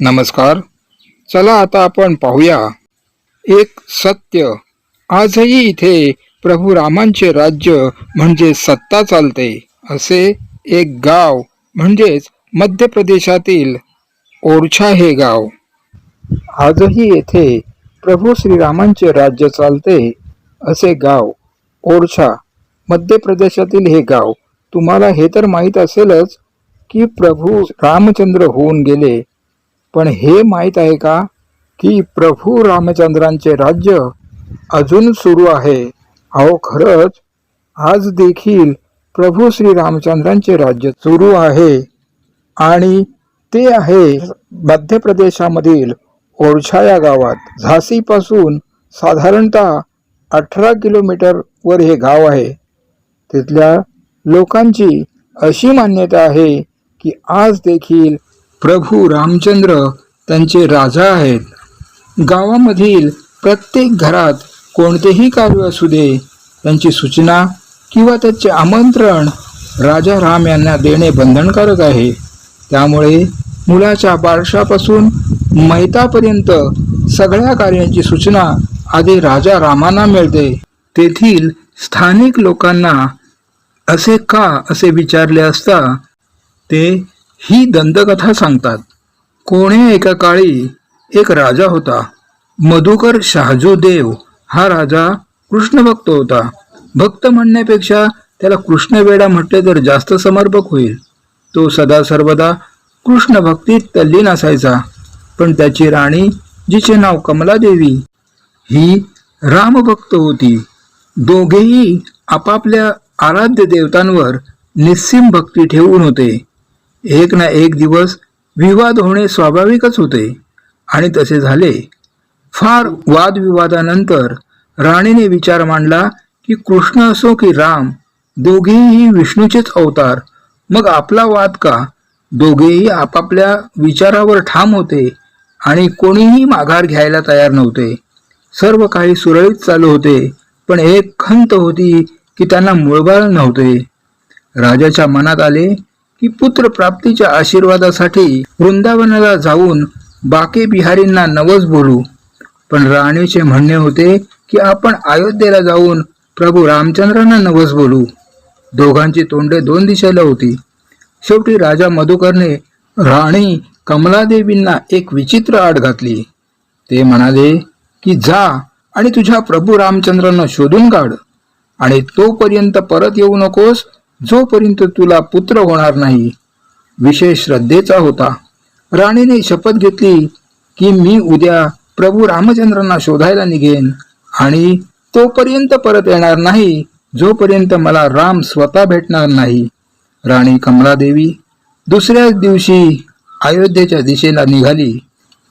नमस्कार. चला आता आपण पाहूया. एक सत्य. आजही इथे प्रभू रामांचे राज्य म्हणजे सत्ता चालते. असे एक गाव म्हणजेच मध्य प्रदेशातील ओरछा हे गाव. आजही येथे प्रभू श्रीरामांचे राज्य चालते. असे गाव ओरछा मध्य प्रदेशातील हे गाव. तुम्हाला हे तर माहीत असेलच की प्रभू रामचंद्र होऊन गेले. पण हे माहीत आहे का की प्रभू रामचंद्रांचे राज्य अजून सुरू आहे? अहो खरंच? आज देखील प्रभू श्री रामचंद्रांचे राज्य सुरू आहे आणि ते आहे मध्य प्रदेशामधील ओरछा या गावात. झाशीपासून साधारणतः अठरा किलोमीटरवर हे गाव आहे. तिथल्या लोकांची अशी मान्यता आहे की आज देखील प्रभू रामचंद्र त्यांचे राजा आहेत. गावामधील प्रत्येक घरात कोणतेही कार्य असू दे त्यांची सूचना किंवा त्याचे आमंत्रण राजा राम यांना देणे बंधनकारक आहे. त्यामुळे मुलाच्या बारशापासून मैतापर्यंत सगळ्या कार्यांची सूचना आधी राजा रामांना मिळते. तेथील स्थानिक लोकांना असे का असे विचारले असता ते ही दंतकथा सांगतात. कोणे एका काळी एक राजा होता. मधुकर शहाजू देव हा राजा कृष्ण भक्त होता. भक्त म्हणण्यापेक्षा त्याला कृष्ण वेडा म्हटले तर जास्त समर्पक होईल. तो सदा सर्वदा कृष्ण भक्तीत तल्लीन असायचा. पण त्याची राणी जिचे नाव कमलादेवी ही रामभक्त होती. दोघेही आपापल्या आराध्य देवतांवर निस्सीम भक्ती ठेवून होते. एक ना एक दिवस विवाद होणे स्वाभाविकच होते. आणि तसे झाले. फार वादविवादानंतर राणीने विचार मांडला की कृष्ण असो की राम दोघेही विष्णूचेच अवतार. मग आपला वाद का? दोघेही आपापल्या विचारावर ठाम होते आणि कोणीही माघार घ्यायला तयार नव्हते. सर्व काही सुरळीत चालू होते पण एक खंत होती की त्यांना मुळबाळ नव्हते. राजाच्या मनात आले की पुत्र प्राप्तीच्या आशीर्वादासाठी वृंदावनाला जाऊन बाके बिहारींना नवस बोलू. पण राणीचे म्हणणे होते की आपण अयोध्येला जाऊन प्रभू रामचंद्रांना नवस बोलू. दोघांची तोंडे दोन दिशेला होती. शेवटी राजा मधुकरने राणी कमलादेवींना एक विचित्र आड घातली. ते म्हणाले की जा आणि तुझ्या प्रभू रामचंद्रांना शोधून काढ आणि तोपर्यंत परत येऊ नकोस जोपर्यंत तुला पुत्र होणार नाही विषय श्रद्धेचा होता. राणीने शपथ घेतली की मी उद्या प्रभू रामचंद्रांना शोधायला निघेन आणि तोपर्यंत परत येणार नाही जोपर्यंत मला राम स्वतः भेटणार नाही. राणी कमलादेवी दुसऱ्याच दिवशी अयोध्येच्या दिशेला निघाली.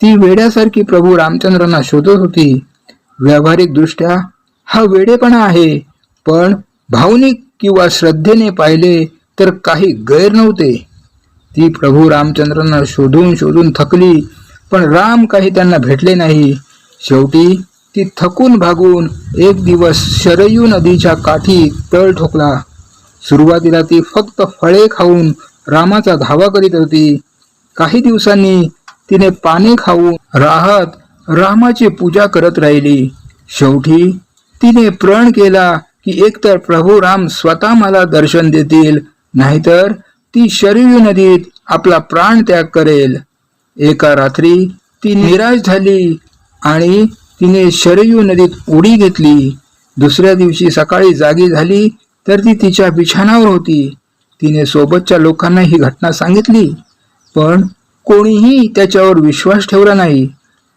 ती वेड्यासारखी प्रभू रामचंद्रांना शोधत होती. व्यावहारिकदृष्ट्या हा वेडेपणा आहे पण भावनिक किंवा श्रद्धेने पाहिले तर काही गैर नव्हते. ती प्रभू रामचंद्रांना शोधून शोधून थकली पण राम काही त्यांना भेटले नाही. शेवटी ती थकून भागून एक दिवस शरयू नदीच्या काठी तळ ठोकला. सुरुवातीला ती फक्त फळे खाऊन रामाचा धावा करीत होती. काही दिवसांनी तिने पाने खाऊन राहत रामाची पूजा करत राहिली. शेवटी तिने प्रण केला की एकतर प्रभू राम स्वतः मला दर्शन देतील नाहीतर ती शरयू नदीत आपला प्राण त्याग करेल. एका रात्री ती निराश झाली आणि तिने शरयू नदीत उडी घेतली. दुसऱ्या दिवशी सकाळी जागी झाली तर ती तिच्या बिछाणावर होती. तिने सोबतच्या लोकांना ही घटना सांगितली पण कोणीही त्याच्यावर विश्वास ठेवला नाही.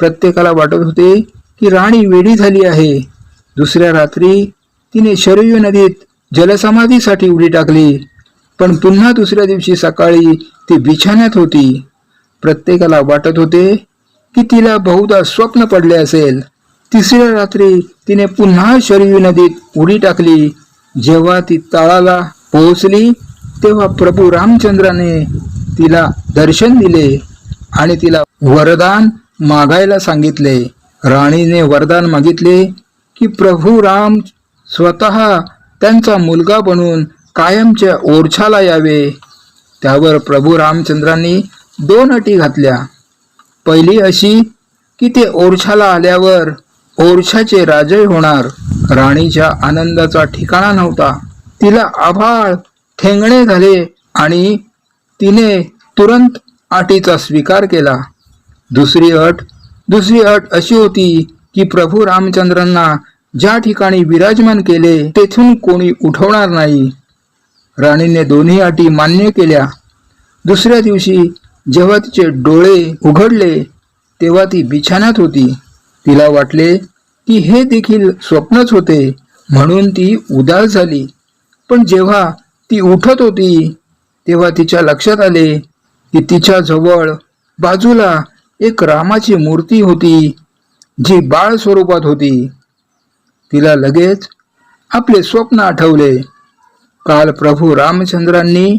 प्रत्येकाला वाटत होते की राणी वेडी झाली आहे. दुसऱ्या रात्री तिने शरयू नदीत जलसमाधीसाठी उडी टाकली. पण पुन्हा दुसऱ्या दिवशी सकाळी ती बिछाण्यात होती. प्रत्येकाला वाटत होते की तिला बहुधा स्वप्न पडले असेल. तिसऱ्या रात्री तिने पुन्हा शरयू नदीत उडी टाकली. जेव्हा ती तळाला पोहोचली तेव्हा प्रभू रामचंद्राने तिला दर्शन दिले आणि तिला वरदान मागायला सांगितले. राणीने वरदान मागितले की प्रभू राम स्वतः त्यांचा मुलगा बनून कायमच्या ओरछाला यावे. त्यावर प्रभू रामचंद्रांनी दोन अटी घातल्या. पहिली अशी की ते ओरछाला आल्यावर ओरछाचे राजे होणार. राणीच्या आनंदाचा ठिकाणा नव्हता. तिला आभाळ ठेंगणे झाले आणि तिने तुरंत अटीचा स्वीकार केला. दुसरी अट दुसरी अट अशी होती की प्रभू रामचंद्रांना ज्या ठिकाणी विराजमान केले तेथून कोणी उठवणार नाही. राणीने दोन्ही अटी मान्य केल्या. दुसऱ्या दिवशी जेव्हा तिचे डोळे उघडले तेव्हा ती बिछाण्यात होती. तिला वाटले की हे देखील स्वप्नच होते म्हणून ती उदास झाली. पण जेव्हा ती उठत होती तेव्हा तिच्या लक्षात आले की तिच्या जवळ बाजूला एक रामाची मूर्ती होती जी बाळ स्वरूपात होती. तिला लगेच आपले स्वप्न आठवले. काल प्रभू रामचंद्रांनी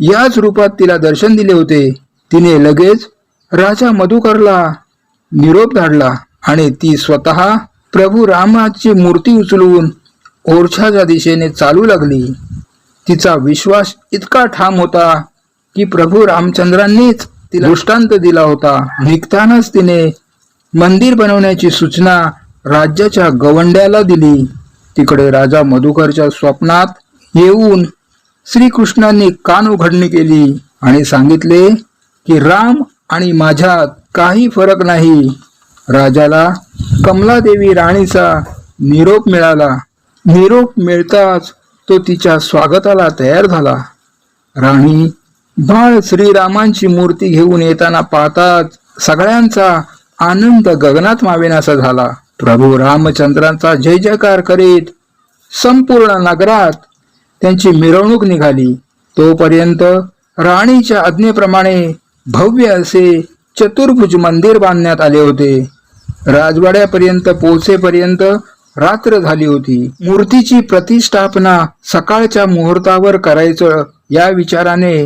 याच रूपात तिला दर्शन दिले होते. तिने लगेच राजा मधुकरला निरोप धाडला आणि ती स्वतः प्रभू रामाची मूर्ती उचलून ओरछाच्या दिशेने चालू लागली. तिचा विश्वास इतका ठाम होता की प्रभू रामचंद्रांनीच तिला दृष्टांत दिला होता. निघतानाच तिने मंदिर बनवण्याची सूचना राज्याच्या गवंड्याला दिली. तिकडे राजा मधुकरच्या स्वप्नात येऊन श्रीकृष्णांनी कान उघडणी केली आणि सांगितले की राम आणि माझ्यात काही फरक नाही. राजाला कमलादेवी राणीचा निरोप मिळाला. निरोप मिळताच तो तिच्या स्वागताला तयार झाला. राणी बाळ श्रीरामांची मूर्ती घेऊन येताना पाहताच सगळ्यांचा आनंद गगनात मावेनासा झाला. प्रभू रामचंद्रांचा जय जयकार करीत संपूर्ण नगरात त्यांची मिरवणूक निघाली. तोपर्यंत राणीच्या आज्ञेप्रमाणे भव्य असे चतुर्भुज मंदिर बांधण्यात आले होते. राजवाड्यापर्यंत पोहोचेपर्यंत रात्र झाली होती. मूर्तीची प्रतिष्ठापना सकाळच्या मुहूर्तावर करायचं या विचाराने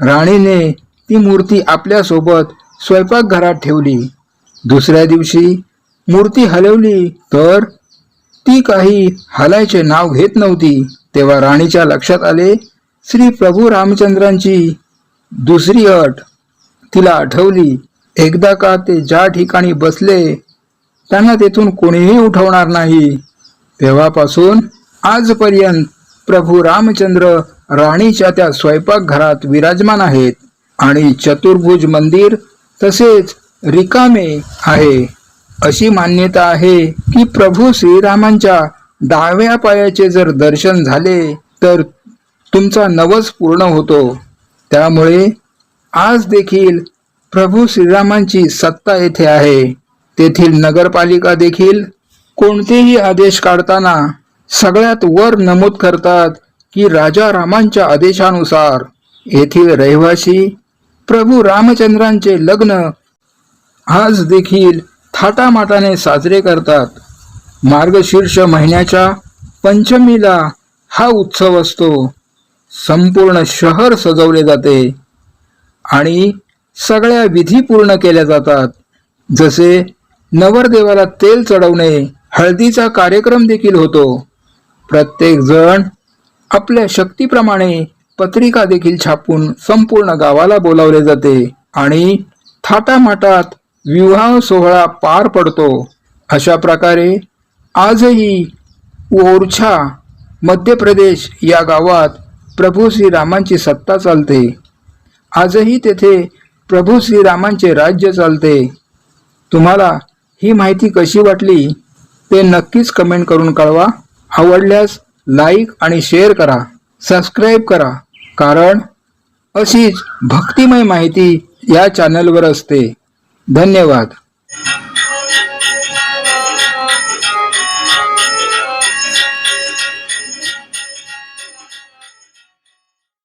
राणीने ती मूर्ती आपल्यासोबत स्वयंपाकघरात ठेवली. दुसऱ्या दिवशी मूर्ती हलवली तर ती काही हलायचे नाव घेत नव्हती. तेव्हा राणीच्या लक्षात आले श्री प्रभू रामचंद्रांची दुसरी अट तिला आठवली. एकदा का ते ज्या ठिकाणी बसले त्यांना तेथून कोणीही उठवणार नाही. तेव्हापासून आजपर्यंत प्रभू रामचंद्र राणीच्या त्या स्वयंपाकघरात विराजमान आहेत आणि चतुर्भुज मंदिर तसेच रिकामे आहे. अशी मान्यता आहे की प्रभू श्रीरामांच्या दहाव्या पायाचे जर दर्शन झाले तर तुमचा नवस पूर्ण होतो. त्यामुळे आज देखील प्रभू श्रीरामांची सत्ता येथे आहे. तेथील नगरपालिका देखील कोणतेही आदेश काढताना सगळ्यात वर नमूद करतात की राजा रामांच्या आदेशानुसार येथील रहिवासी प्रभू रामचंद्रांचे लग्न आज देखील थाटामाटाने साजरे करतात. मार्गशीर्ष महिन्याच्या पंचमीला हा उत्सव असतो. संपूर्ण शहर सजवले जाते आणि सगळ्या विधी पूर्ण केल्या जातात. जसे नवरदेवाला तेल चढवणे हळदीचा कार्यक्रम देखील होतो. प्रत्येक जण आपल्या शक्तीप्रमाणे पत्रिका देखील छापून संपूर्ण गावाला बोलावले जाते आणि थाटामाटात विवाह सोहळा पार पडतो. अशा प्रकारे आजही ओरछा मध्य प्रदेश या गावात प्रभू श्रीरामांची सत्ता चालते. आजही तेथे प्रभू श्रीरामांचे राज्य चालते. तुम्हाला ही माहिती कशी वाटली ते नक्कीच कमेंट करून कळवा. आवडल्यास लाईक आणि शेअर करा सबस्क्राईब करा कारण अशीच भक्तिमय माहिती या चॅनलवर असते. धन्यवाद.